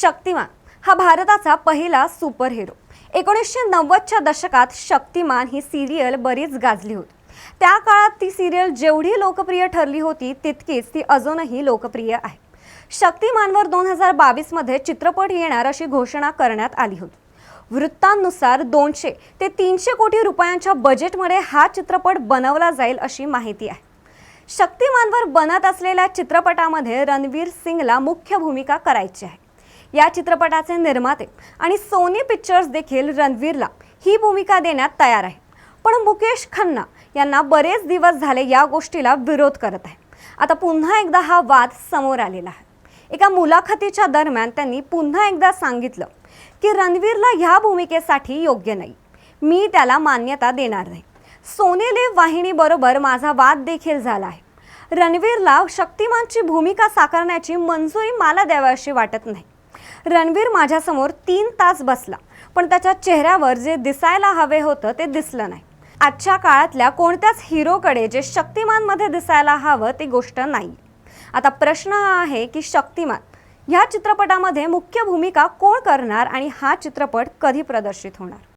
शक्तिमान. हा भारताचा पहिला सुपर हिरो एकोणीसशे नव्वदच्या दशकात शक्तिमान ही सिरियल बरीच गाजली होती. त्या काळात ती सिरियल जेवढी लोकप्रिय ठरली होती तितकीच ती अजूनही लोकप्रिय आहे. शक्तिमानवर दोन हजार बावीसमध्ये चित्रपट येणार अशी घोषणा करण्यात आली होती. वृत्तांनुसार दोनशे ते तीनशे कोटी रुपयांच्या बजेटमध्ये हा चित्रपट बनवला जाईल अशी माहिती आहे. शक्तिमानवर बनत असलेल्या चित्रपटामध्ये रणवीर सिंगला मुख्य भूमिका करायची आहे. या चित्रपटाचे निर्माते आणि सोनी पिक्चर्स देखील रणवीरला ही भूमिका देण्यात तयार आहे. पण मुकेश खन्ना यांना बरेच दिवस झाले या गोष्टीला विरोध करत आहे. आता पुन्हा एकदा हा वाद समोर आलेला आहे. एका मुलाखतीच्या दरम्यान त्यांनी पुन्हा एकदा सांगितलं की रणवीरला ह्या भूमिकेसाठी योग्य नाही. मी त्याला मान्यता देणार नाही. सोनेले वाहिनीबरोबर माझा वाद देखील झाला आहे. रणवीरला शक्तिमानची भूमिका साकारण्याची मंजुरी मला द्यावी अशी वाटत नाही. रणवीर माझ्यासमोर तीन तास बसला पण त्याच्या चेहऱ्यावर जे दिसायला हवे होतं ते दिसलं नाही. आजच्या काळातल्या कोणत्याच हिरोकडे जे शक्तिमानमध्ये दिसायला हवं ती गोष्ट नाही. आता प्रश्न हा आहे की शक्तिमान ह्या चित्रपटामध्ये मुख्य भूमिका कोण करणार आणि हा चित्रपट कधी प्रदर्शित होणार?